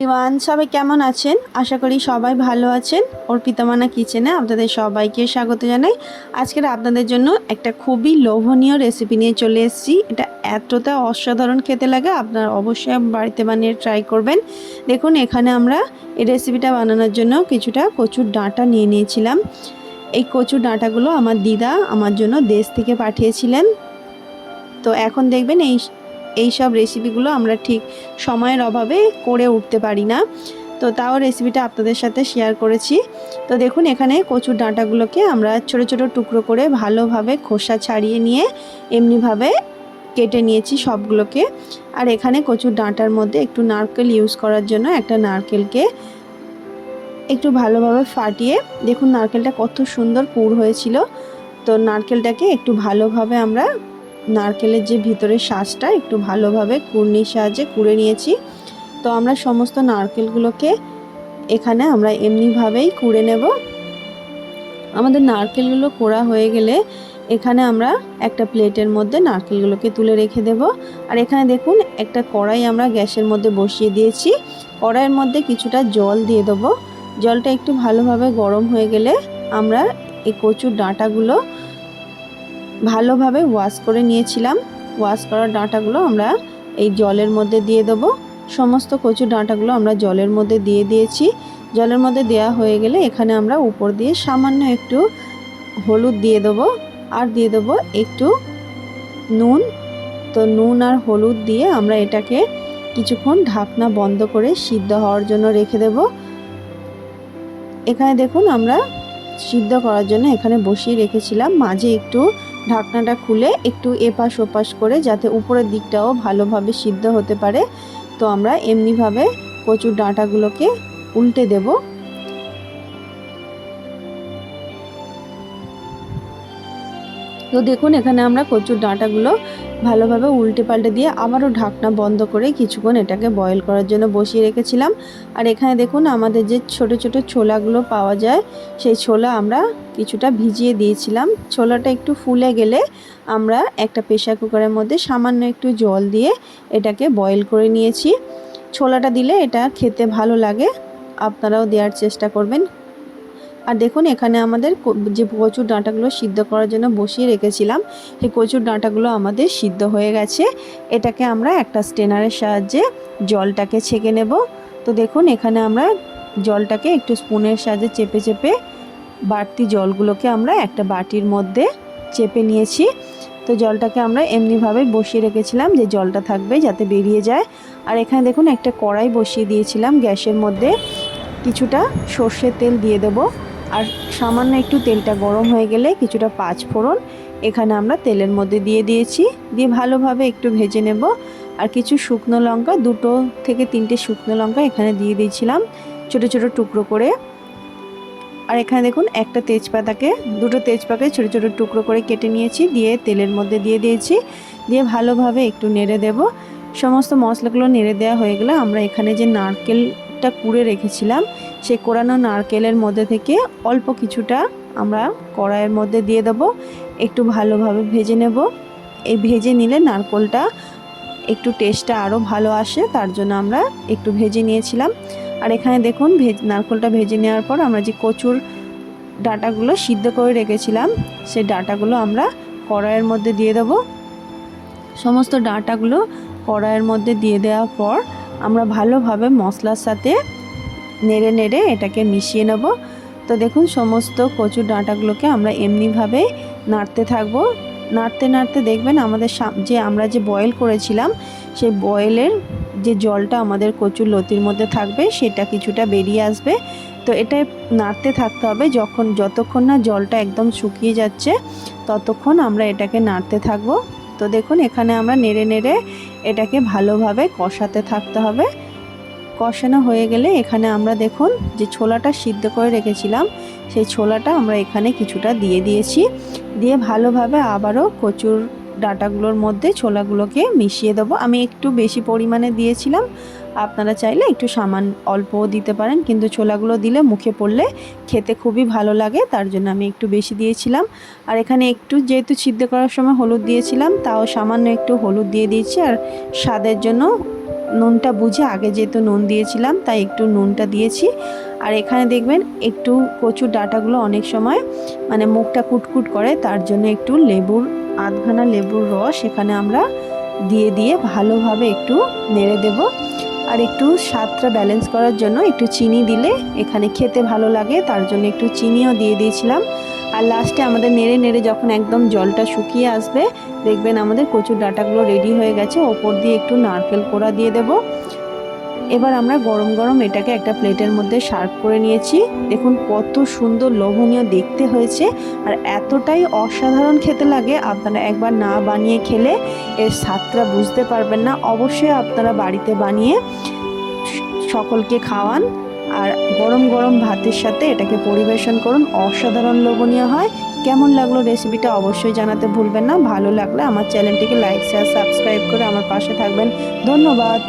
ইওয়ান সবাই কেমন আছেন? আশা করি সবাই ভালো আছেন। অর্পিতামানা কিচেনে আপনাদের সবাইকে স্বাগত জানাই। আজকের আপনাদের জন্য একটা খুবই লোভনীয় রেসিপি নিয়ে চলে এসেছি। এটা এতটা অসাধারণ খেতে লাগে, আপনারা অবশ্যই বাড়িতে বানিয়ে ট্রাই করবেন। দেখুন, এখানে আমরা এই রেসিপিটা বানানোর জন্য কিছুটা কচুর ডাঁটা নিয়ে নিয়েছিলাম। এই কচুর ডাঁটাগুলো আমার দিদা আমার জন্য দেশ থেকে পাঠিয়েছিলেন। তো এখন দেখবেন এই এই সব রেসিপিগুলো আমরা ঠিক সময়ের অভাবে করে উঠতে পারি না। তো তাও রেসিপিটা আপনাদের সাথে শেয়ার করেছি। তো দেখুন, এখানে কচুর ডাঁটাগুলোকে আমরা ছোট ছোট টুকরো করে ভালোভাবে খোসা ছাড়িয়ে নিয়ে এমনিভাবে কেটে নিয়েছি সবগুলোকে। আর এখানে কচুর ডাঁটার মধ্যে একটু নারকেল ইউজ করার জন্য একটা নারকেলকে একটু ভালোভাবে ফাটিয়ে, দেখুন নারকেলটা কত সুন্দর পুর হয়েছিল। তো নারকেলটাকে একটু ভালোভাবে আমরা নারকেলের যে ভিতরের শ্বাসটা একটু ভালোভাবে কুর্নির সাহায্যে কুড়ে নিয়েছি। তো আমরা সমস্ত নারকেলগুলোকে এখানে আমরা এমনিভাবেই কুড়ে নেব। আমাদের নারকেলগুলো কোড়া হয়ে গেলে এখানে আমরা একটা প্লেটের মধ্যে নারকেলগুলোকে তুলে রেখে দেব। আর এখানে দেখুন, একটা কড়াই আমরা গ্যাসের মধ্যে বসিয়ে দিয়েছি। কড়াইয়ের মধ্যে কিছুটা জল দিয়ে দেবো। জলটা একটু ভালোভাবে গরম হয়ে গেলে আমরা এই কচুর ডাঁটাগুলো ভালোভাবে ওয়াশ করে নিয়েছিলাম। ওয়াশ করার ডাঁটাগুলো আমরা এই জলের মধ্যে দিয়ে দেবো। সমস্ত কচু ডাঁটাগুলো আমরা জলের মধ্যে দিয়ে দিয়েছি। জলের মধ্যে দেওয়া হয়ে গেলে এখানে আমরা উপর দিয়ে সামান্য একটু হলুদ দিয়ে দেবো আর দিয়ে দেবো একটু নুন। তো নুন আর হলুদ দিয়ে আমরা এটাকে কিছুক্ষণ ঢাকনা বন্ধ করে সিদ্ধ হওয়ার জন্য রেখে দেব। এখানে দেখুন আমরা সিদ্ধ করার জন্য এখানে বসিয়ে রেখেছিলাম। মাঝে একটু ঢাকনাটা খুলে একটু এপাশ ওপাশ করে যাতে উপরের দিকটাও ভালোভাবে সিদ্ধ হতে পারে। তো আমরা এমনিভাবে কচুর ডাঁটাগুলোকে উল্টে দেব। তো দেখুন, এখানে আমরা কচুর ডাঁটাগুলো ভালোভাবে উল্টে পাল্টে দিয়ে আবারও ঢাকনা বন্ধ করে কিছুক্ষণ এটাকে বয়েল করার জন্য বসিয়ে রেখেছিলাম। আর এখানে দেখুন, আমাদের যে ছোট ছোট ছোলাগুলো পাওয়া যায়, সেই ছোলা আমরা কিছুটা ভিজিয়ে দিয়েছিলাম। ছোলাটা একটু ফুলে গেলে আমরা একটা প্রেশার কুকারের মধ্যে সামান্য একটু জল দিয়ে এটাকে বয়েল করে নিয়েছি। ছোলাটা দিলে এটা খেতে ভালো লাগে, আপনারাও দেওয়ার চেষ্টা করবেন। আর দেখুন, এখানে আমাদের যে কচুর ডাঁটাগুলো সিদ্ধ করার জন্য বসিয়ে রেখেছিলাম, সেই কচুর ডাঁটাগুলো আমাদের সিদ্ধ হয়ে গেছে। এটাকে আমরা একটা স্টেনারের সাহায্যে জলটাকে ছেঁকে নেব। তো দেখুন, এখানে আমরা জলটাকে একটু স্পুনের সাহায্যে চেপে চেপে বাড়তি জলগুলোকে আমরা একটা বাটির মধ্যে চেপে নিয়েছি। তো জলটাকে আমরা এমনিভাবে বসিয়ে রেখেছিলাম যে জলটা থাকবে যাতে বেরিয়ে যায়। আর এখানে দেখুন, একটা কড়াই বসিয়ে দিয়েছিলাম গ্যাসের মধ্যে। কিছুটা সর্ষের তেল দিয়ে দেবো। আর সামান্য একটু তেলটা গরম হয়ে গেলে কিছুটা পাঁচ ফোড়ন এখানে আমরা তেলের মধ্যে দিয়ে দিয়েছি। দিয়ে ভালোভাবে একটু ভেজে নেব। আর কিছু শুকনো লঙ্কা, দুটো থেকে তিনটে শুকনো লঙ্কা এখানে দিয়ে দিয়েছিলাম ছোট ছোট টুকরো করে। আর এখানে দেখুন, একটা তেজপাতাকে, দুটো তেজপাতাকে ছোট ছোট টুকরো করে কেটে নিয়েছি, দিয়ে তেলের মধ্যে দিয়ে দিয়েছি। দিয়ে ভালোভাবে একটু নেড়ে দেব। সমস্ত মশলাগুলো নেড়ে দেওয়া হয়ে গেলে আমরা এখানে যে নারকেলটা কুড়ে রেখেছিলাম সেই কোরানো নারকেলের মধ্যে থেকে অল্প কিছুটা আমরা কড়াইয়ের মধ্যে দিয়ে দেব। একটু ভালোভাবে ভেজে নেব। এই ভেজে নিলে নারকলটা একটু টেস্টটা আরও ভালো আসে, তার জন্য আমরা একটু ভেজে নিয়েছিলাম। আর এখানে দেখুন, ভেজ নারকলটা ভেজে নেওয়ার পর আমরা যে কচুর ডাটাগুলো সিদ্ধ করে রেখেছিলাম, সেই ডাটাগুলো আমরা কড়াইয়ের মধ্যে দিয়ে দেব। সমস্ত ডাটাগুলো কড়াইয়ের মধ্যে দিয়ে দেওয়ার পর আমরা ভালোভাবে মশলার সাথে নেড়ে নেড়ে এটাকে মিশিয়ে নেব। তো দেখুন, সমস্ত কচুর ডাঁটাগুলোকে আমরা এমনিভাবে নাড়তে থাকব। নাড়তে নাড়তে দেখবেন আমাদের যে আমরা যে বয়েল করেছিলাম, সেই বয়েলের যে জলটা আমাদের কচুর লতির মধ্যে থাকবে, সেটা কিছুটা বেরিয়ে আসবে। তো এটা নাড়তে থাকতে হবে যখন, যতক্ষণ না জলটা একদম শুকিয়ে যাচ্ছে, ততক্ষণ আমরা এটাকে নাড়তে থাকব। তো দেখুন, এখানে আমরা নেড়ে নেড়ে এটাকে ভালোভাবে কষাতে থাকতে হবে। কষানো হয়ে গেলে এখানে আমরা দেখুন যে ছোলাটা সিদ্ধ করে রেখেছিলাম, সেই ছোলাটা আমরা এখানে কিছুটা দিয়ে দিয়েছি। দিয়ে ভালোভাবে আবারও কচুর ডাটাগুলোর মধ্যে ছোলাগুলোকে মিশিয়ে দেবো। আমি একটু বেশি পরিমাণে দিয়েছিলাম, আপনারা চাইলে একটু সামান অল্পও দিতে পারেন, কিন্তু ছোলাগুলো দিলে মুখে পড়লে খেতে খুবই ভালো লাগে, তার জন্য আমি একটু বেশি দিয়েছিলাম। আর এখানে একটু যেহেতু সিদ্ধ করার সময় হলুদ দিয়েছিলাম, তাও সামান্য একটু হলুদ দিয়ে দিয়েছি, আর স্বাদের জন্য নুনটা বুঝে আগে যেহেতু নুন দিয়েছিলাম, তাই একটু নুনটা দিয়েছি। আর এখানে দেখবেন একটু কচুর ডাটাগুলো অনেক সময় মানে মুখটা কুটকুট করে, তার জন্য একটু লেবুর, আধখানা লেবুর রস এখানে আমরা দিয়ে দিয়ে ভালোভাবে একটু নেড়ে দেব। আর একটু স্বাদটা ব্যালেন্স করার জন্য একটু চিনি দিলে এখানে খেতে ভালো লাগে, তার জন্য একটু চিনিও দিয়ে দিয়েছিলাম। আর লাস্টে আমাদের নেড়ে নেড়ে যখন একদম জলটা শুকিয়ে আসবে, দেখবেন আমাদের কচুর ডাঁটাগুলো রেডি হয়ে গেছে। ওপর দিয়ে একটু নারকেল কোড়া দিয়ে দেব। এবার আমরা গরম গরম এটাকে একটা প্লেটের মধ্যে সার্ভ করে নিয়েছি। দেখুন কত সুন্দর লোভনীয় দেখতে হয়েছে আর এতটাই অসাধারণ খেতে লাগে। আপনারা একবার না বানিয়ে খেলে এর স্বাদটা বুঝতে পারবেন না। অবশ্যই আপনারা বাড়িতে বানিয়ে সকলকে খাওয়ান। আর গরম গরম ভাতের সাথে এটাকে পরিবেশন করুন। অসাধারণ লোভনীয় হয়। কেমন লাগল রেসিপিটা অবশ্যই জানাতে ভুলবেন না। ভালো লাগলে আমার চ্যানেলটিকে লাইক শেয়ার সাবস্ক্রাইব করে আমার পাশে থাকবেন। ধন্যবাদ।